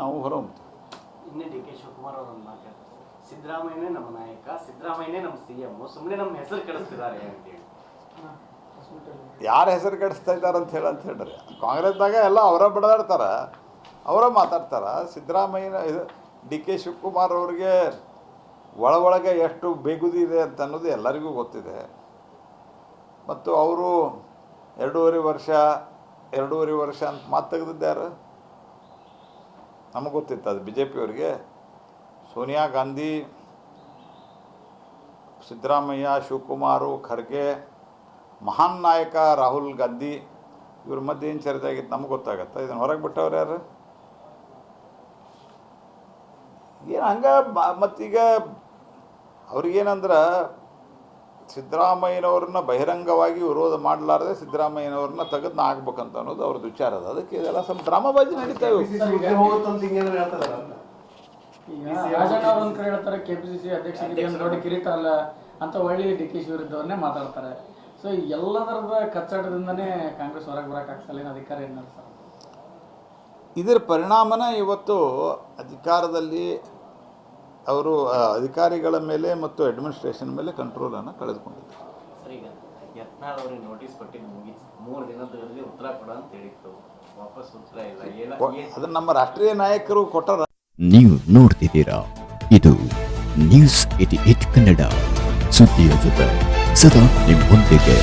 ನಾವು ಹೊರಹೊಮ್ಮುತ್ತೇವೆ ಇನ್ನೇ D K Shivakumar ಅವರು ಒಂದು ಮಾತಾಡ್ತಾರೆ. ಸಿದ್ದರಾಮಯ್ಯನೇ ನಮ್ಮ ನಾಯಕ ಸಿದ್ದರಾಮಯ್ಯನೇ ನಮ್ಮ ಸಿ ಎಂ ಸುಮ್ಮನೆ ನಮ್ಮ ಹೆಸರು ಕೆಡಿಸ್ತಿದ್ದಾರೆ ಅಂತೇಳಿ ಯಾರ ಹೆಸರು ಕೆಡಿಸ್ತಾ ಇದ್ದಾರೆ ಅಂತ ಹೇಳಿ ಅಂತ ಹೇಳ್ರಿ ಕಾಂಗ್ರೆಸ್ದಾಗ ಎಲ್ಲ ಅವರ ಬಡದಾಡ್ತಾರೆ ಅವರ ಮಾತಾಡ್ತಾರೆ. ಸಿದ್ದರಾಮಯ್ಯನ ಇದು ಡಿ ಕೆ ಶಿವಕುಮಾರ್ ಅವ್ರಿಗೆ ಒಳ ಒಳಗೆ ಎಷ್ಟು ಬೇಗುದಿ ಇದೆ ಅಂತ ಅನ್ನೋದು ಎಲ್ಲರಿಗೂ ಗೊತ್ತಿದೆ. ಮತ್ತು ಅವರು ಎರಡೂವರೆ ವರ್ಷ ಎರಡೂವರೆ ವರ್ಷ ಅಂತ ಮಾತು ತೆಗೆದಿದ್ದಾರೆ ನಮಗೆ ಗೊತ್ತಿತ್ತು ಅದು ಬಿ ಜೆ ಪಿಯವರಿಗೆ ಸೋನಿಯಾ ಗಾಂಧಿ, ಸಿದ್ದರಾಮಯ್ಯ, ಶಿವಕುಮಾರು, ಖರ್ಗೆ, ಮಹಾನ್ ನಾಯಕ ರಾಹುಲ್ ಗಾಂಧಿ, ಇವ್ರ ಮಧ್ಯೆ ಏನು ಚರಿತೆ ಆಗಿತ್ತು ನಮ್ಗೆ ಗೊತ್ತಾಗತ್ತೆ. ಇದನ್ನು ಹೊರಗೆ ಬಿಟ್ಟವ್ರು ಯಾರು? ಏನು ಹಂಗೆ ಮತ್ತೀಗ ಅವ್ರಿಗೇನಂದ್ರೆ ಸಿದ್ದರಾಮಯ್ಯನವ್ರನ್ನ ಬಹಿರಂಗವಾಗಿ ವಿರೋಧ ಮಾಡಲಾರ್ದೆ ಸಿದ್ದರಾಮಯ್ಯನವ್ರನ್ನ ತೆಗೆದು ಹಾಕ್ಬೇಕಂತ ಅನ್ನೋದು ಅವ್ರದ್ದು ವಿಚಾರ ಅದ. ಅದಕ್ಕೆ ಇದೆಲ್ಲ ಸ್ವಲ್ಪ ಡ್ರಾಮಾಬಾಜಿ ರಾಜಣ್ಣ ಹೇಳ್ತಾರೆ ಕೆಪಿಸಿಸಿ ಅಧ್ಯಕ್ಷ ನೋಡಿ ಕಿರೀಟ ಅಲ್ಲ ಅಂತ ಒಳ್ಳೆ ಡಿ ಕೆ ಶಿ ವಿರುದ್ಧವನ್ನೇ ಮಾತಾಡ್ತಾರೆ. ಸೊ ಎಲ್ಲದರದ ಕಚ್ಚಾಟದಿಂದನೇ ಕಾಂಗ್ರೆಸ್ ಹೊರಗೆ ಬರೋಕ್ಕಾಗ್ತಲ್ಲ ಏನು ಅಧಿಕಾರ ಏನು ಸರ್. ಇದರ ಪರಿಣಾಮನ ಇವತ್ತು ಅಧಿಕಾರದಲ್ಲಿ ಅವರು ಅಧಿಕಾರಿಗಳ ಮೇಲೆ ಮತ್ತು ಅಡ್ಮಿನಿಸ್ಟ್ರೇಷನ್ ಮೇಲೆ ಕಂಟ್ರೋಲನ್ನು ಕಳೆದುಕೊಂಡಿದ್ದಾರೆ ಅದನ್ನ ಈಗ ಯತ್ನಾಳ್ ಅವ್ರಿಗೆ ನೋಟಿಸ್ ಕೊಟ್ಟಿದ್ದು ಮುಗಿತು ಮೂರು ದಿನದಲ್ಲಿ ಉತ್ತರ ಕೊಡ ಅಂತ ಹೇಳಿತ್ತು. ವಾಪಸ್ ಉತ್ತರ ಇಲ್ಲ. ಏನ ಏನ್- ನಮ್ಮ ರಾಷ್ಟ್ರೀಯ ನಾಯಕರು ಕೊಟ್ಟರ ನೀವು ನೋಡ್ತಿದ್ದೀರಾ? ಇದು ನ್ಯೂಸ್ ಏಟಿ ಏಟ್ ಕನ್ನಡ. ಸುದ್ದಿಯ ಜೊತೆ ಸದಾ ನಿಮ್ಮೊಂದಿಗೆ